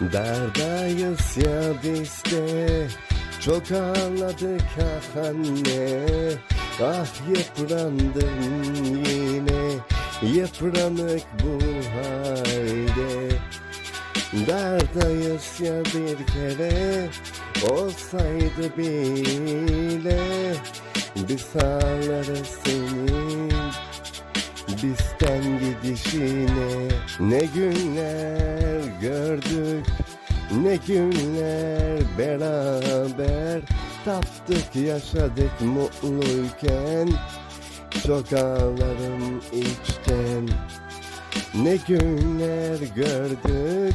Dardayız ya biz de. Çok ağladık ah anne. Ah yıprandım yine. Yıpranık bu halde. Dardayız ya bir kere. Olsaydı bile Biz ağlarız senin Bizden gidişine Ne günler gördük Ne günler beraber Taptık yaşadık mutluyken Çok ağlarım içten. Ne günler gördük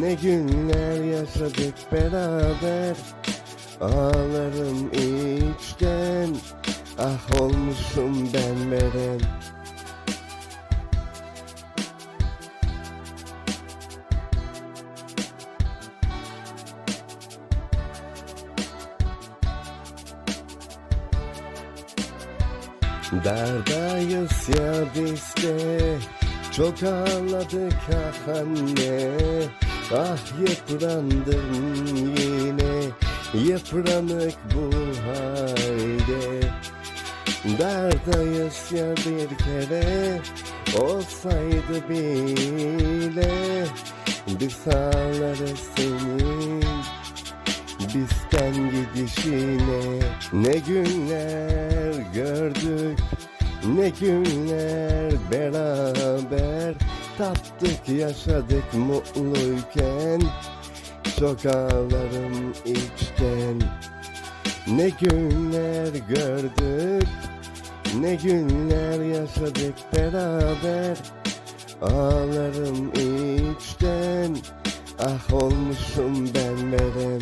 Ne günler yaşadık beraber Ağlarım içten. Ah olmuşum ben veren Dardayız ya biz de. Çok ağladık ah anne. Ah yıprandım yine. Yıpranık bu halde. Dardayız ya bir kere. Olsaydı bile. Biz ağlarız senin Bizden gidişine Ne günler gördük Ne günler beraber Tattık yaşadık mutluyken Çok ağlarım içten. Ne günler gördük Ne günler yaşadık beraber Ağlarım içten. Ah olmuşum ben veren